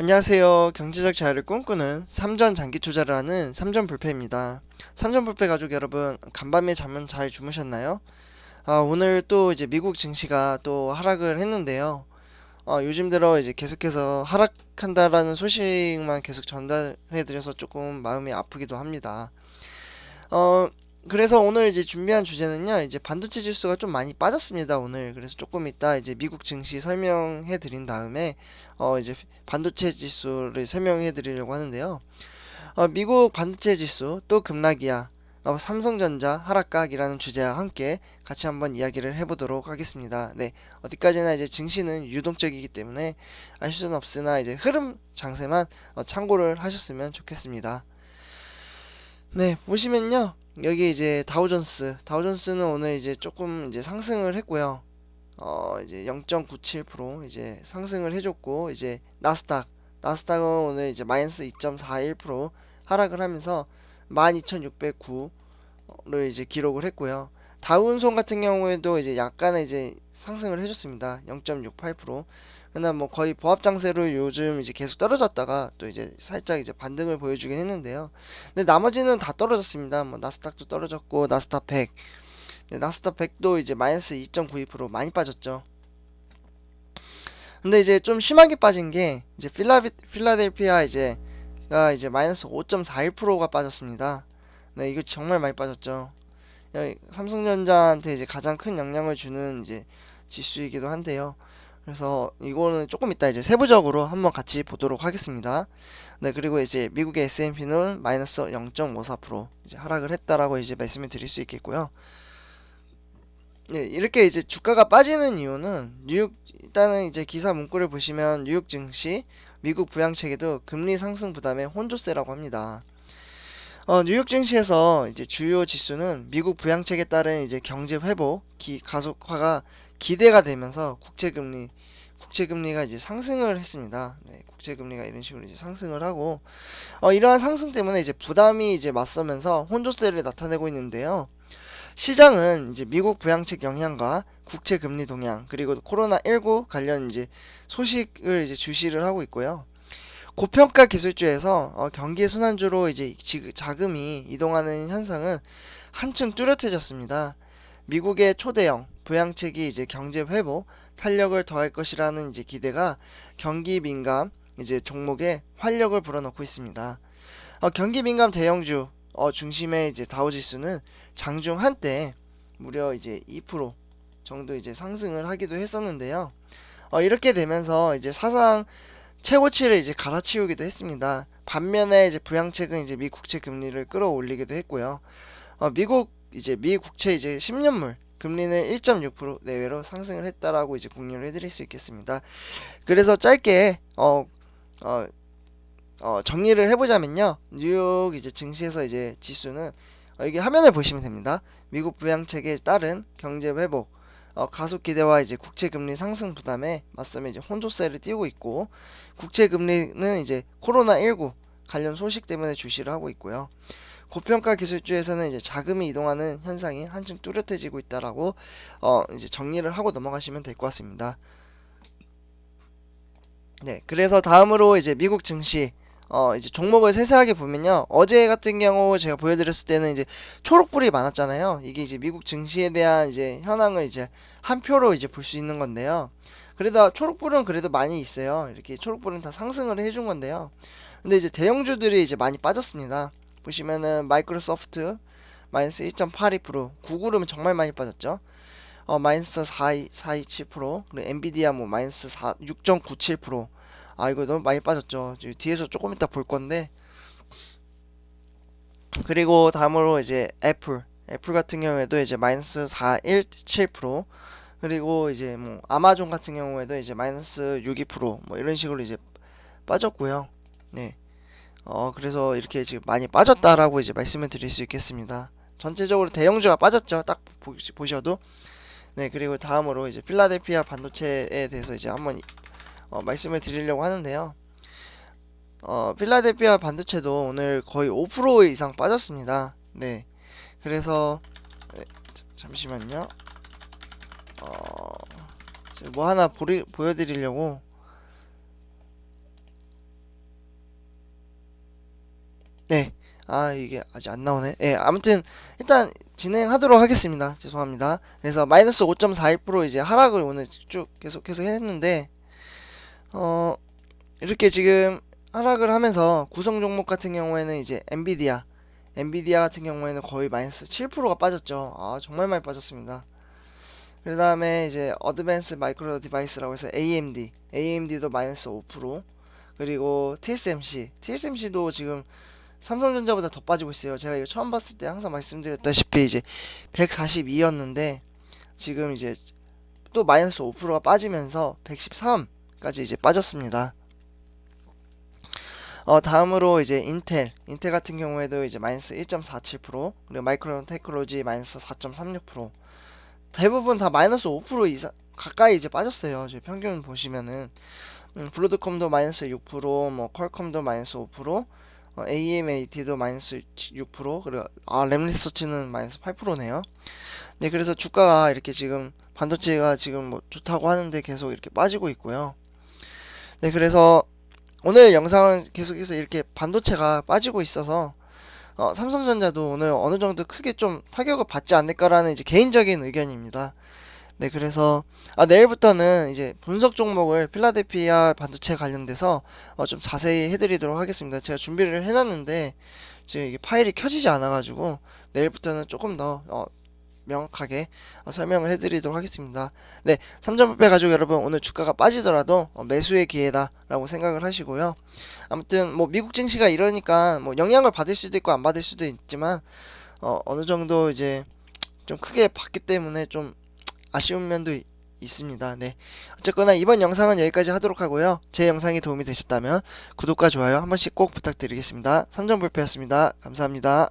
안녕하세요. 경제적 자유를 꿈꾸는 삼전 장기 투자를 하는 삼전 불패입니다. 삼전 불패 가족 여러분, 간밤에 잠은 잘 주무셨나요? 아, 오늘 또 이제 미국 증시가 또 하락을 했는데요. 어, 요즘 들어 이제 계속해서 하락한다라는 소식만 계속 전달해드려서 조금 마음이 아프기도 합니다. 어, 그래서 오늘 이제 준비한 주제는요, 이제 반도체 지수가 좀 많이 빠졌습니다, 오늘. 그래서 조금 이따 이제 미국 증시 설명해 드린 다음에, 어, 이제 반도체 지수를 설명해 드리려고 하는데요. 어, 미국 반도체 지수, 또 급락이야, 어, 삼성전자 하락각이라는 주제와 함께 같이 한번 이야기를 해보도록 하겠습니다. 네, 어디까지나 이제 증시는 유동적이기 때문에 알 수는 없으나 이제 흐름 장세만 어, 참고를 하셨으면 좋겠습니다. 네, 보시면요. 여기 이제 다우존스, 다우존스는 오늘 이제 조금 이제 상승을 했고요. 어, 이제 0.97% 이제 상승을 해줬고, 이제 나스닥, 나스닥은 오늘 이제 마이너스 2.41% 하락을 하면서 12,609를 이제 기록을 했고요. 다운손 같은 경우에도 이제 약간의 이제 상승을 해줬습니다. 0.68%. 그러나 뭐 거의 보합 장세로 요즘 이제 계속 떨어졌다가 또 이제 살짝 이제 반등을 보여주긴 했는데요. 근데 나머지는 다 떨어졌습니다. 뭐 나스닥도 떨어졌고 나스닥 100. 네, 나스닥 100도 이제 마이너스 2.92% 많이 빠졌죠. 근데 이제 좀 심하게 빠진 게 이제 필라 필라델피아 이제가 이제 마이너스 5.41%가 빠졌습니다. 네, 이거 정말 많이 빠졌죠. 삼성전자한테 이제 가장 큰 영향을 주는 이제 지수이기도 한데요. 그래서 이거는 조금 이따 이제 세부적으로 한번 같이 보도록 하겠습니다. 네, 그리고 이제 미국의 S&P는 마이너스 0.54% 이제 하락을 했다라고 이제 말씀을 드릴 수 있겠고요. 네, 이렇게 이제 주가가 빠지는 이유는 뉴욕 일단은 이제 기사 문구를 보시면 뉴욕 증시, 미국 부양책에도 금리 상승 부담의 혼조세라고 합니다. 어, 뉴욕 증시에서 이제 주요 지수는 미국 부양책에 따른 이제 경제 회복 기, 가속화가 기대가 되면서 국채 금리 국채 금리가 이제 상승을 했습니다. 네, 국채 금리가 이런 식으로 이제 상승을 하고 어, 이러한 상승 때문에 이제 부담이 이제 맞서면서 혼조세를 나타내고 있는데요. 시장은 이제 미국 부양책 영향과 국채 금리 동향 그리고 코로나 19 관련 이제 소식을 이제 주시를 하고 있고요. 고평가 기술주에서 어, 경기 순환주로 이제 지- 자금이 이동하는 현상은 한층 뚜렷해졌습니다. 미국의 초대형 부양책이 이제 경제 회복 탄력을 더할 것이라는 이제 기대가 경기 민감 이제 종목에 활력을 불어넣고 있습니다. 어, 경기 민감 대형주 어, 중심의 이제 다우지수는 장중 한때 무려 이제 2% 정도 이제 상승을 하기도 했었는데요. 어, 이렇게 되면서 이제 사상 최고치를 이제 갈아치우기도 했습니다. 반면에 이제 부양책은 이제 미 국채 금리를 끌어올리기도 했고요. 어, 미국 이제 미 국채 이제 10년물 금리는 1.6% 내외로 상승을 했다라고 이제 공유를 해드릴 수 있겠습니다. 그래서 짧게 어, 어, 어, 정리를 해보자면요. 뉴욕 이제 증시에서 이제 지수는 어, 이게 화면을 보시면 됩니다. 미국 부양책에 따른 경제 회복, 어, 가속 기대와 이제 국채 금리 상승 부담에 맞서며 이제 혼조세를 띄우고 있고 국채 금리는 이제 코로나 19 관련 소식 때문에 주시를 하고 있고요. 고평가 기술주에서는 이제 자금이 이동하는 현상이 한층 뚜렷해지고 있다라고 어, 이제 정리를 하고 넘어가시면 될 것 같습니다. 네, 그래서 다음으로 이제 미국 증시 어 이제 종목을 세세하게 보면요. 어제 같은 경우 제가 보여드렸을 때는 이제 초록불이 많았잖아요. 이게 이제 미국 증시에 대한 이제 현황을 이제 한 표로 이제 볼 수 있는 건데요. 그래도 초록불은 그래도 많이 있어요. 이렇게 초록불은 다 상승을 해준 건데요. 근데 이제 대형주들이 이제 많이 빠졌습니다. 보시면은 마이크로소프트 마이너스 1.82%, 구글은 정말 많이 빠졌죠. 어 마이너스 4, 427%, 그리고 엔비디아 뭐 마이너스 4, 6.97%. 아 이거 너무 많이 빠졌죠. 뒤에서 조금 이따 볼 건데 그리고 다음으로 이제 애플 애플 같은 경우에도 이제 마이너스 4.17% 그리고 이제 뭐 아마존 같은 경우에도 이제 마이너스 62%뭐 이런 식으로 이제 빠졌고요. 네. 어 그래서 이렇게 지금 많이 빠졌다라고 이제 말씀을 드릴 수 있겠습니다. 전체적으로 대형주가 빠졌죠. 딱 보, 보셔도 네, 그리고 다음으로 이제 필라델피아 반도체에 대해서 이제 한번 어, 말씀을 드리려고 하는데요. 어, 필라델피아 반도체도 오늘 거의 5% 이상 빠졌습니다. 네. 그래서 네, 잠시만요. 어, 뭐 하나 보리, 보여드리려고 네. 아, 이게 아직 안 나오네. 예, 아무튼 일단 진행하도록 하겠습니다. 죄송합니다. 그래서 마이너스 5.41% 이제 하락을 오늘 쭉 계속해서 했는데 어 이렇게 지금 하락을 하면서 구성 종목 같은 경우에는 이제 엔비디아 엔비디아 같은 경우에는 거의 마이너스 7%가 빠졌죠. 아, 정말 많이 빠졌습니다. 그 다음에 이제 어드밴스 마이크로 디바이스라고 해서 AMD AMD도 마이너스 5% 그리고 TSMC TSMC도 지금 삼성전자보다 더 빠지고 있어요. 제가 이거 처음 봤을 때 항상 말씀드렸다시피 이제 142였는데 지금 이제 또 마이너스 5%가 빠지면서 113까지 이제 빠졌습니다. 어 다음으로 이제 인텔 인텔 같은 경우에도 이제 마이너스 1.47% 그리고 마이크론 테크놀로지 마이너스 4.36% 대부분 다 마이너스 5% 이상 가까이 이제 빠졌어요. 저 평균 보시면은 음, 블루드컴도 마이너스 6%, 뭐 퀄컴도 마이너스 5%, 어, AMAT도 마이너스 6%, 그리고 아 램리서치는 마이너스 8%네요. 네, 그래서 주가가 이렇게 지금 반도체가 지금 뭐 좋다고 하는데 계속 이렇게 빠지고 있고요. 네, 그래서 오늘 영상은 계속해서 이렇게 반도체가 빠지고 있어서 어, 삼성전자도 오늘 어느 정도 크게 좀 타격을 받지 않을까라는 이제 개인적인 의견입니다. 네, 그래서 아, 내일부터는 이제 분석 종목을 필라델피아 반도체 관련돼서 어, 좀 자세히 해드리도록 하겠습니다. 제가 준비를 해놨는데 지금 이게 파일이 켜지지 않아가지고 내일부터는 조금 더 어, 명확하게 어, 설명을 해드리도록 하겠습니다. 네, 3점불배 가지고 여러분 오늘 주가가 빠지더라도 어, 매수의 기회다라고 생각을 하시고요. 아무튼 뭐 미국 증시가 이러니까 뭐 영향을 받을 수도 있고 안 받을 수도 있지만 어, 어느 정도 이제 좀 크게 받기 때문에 좀 아쉬운 면도 이- 있습니다. 네. 어쨌거나 이번 영상은 여기까지 하도록 하고요. 제 영상이 도움이 되셨다면 구독과 좋아요 한 번씩 꼭 부탁드리겠습니다. 3점 불패였습니다. 감사합니다.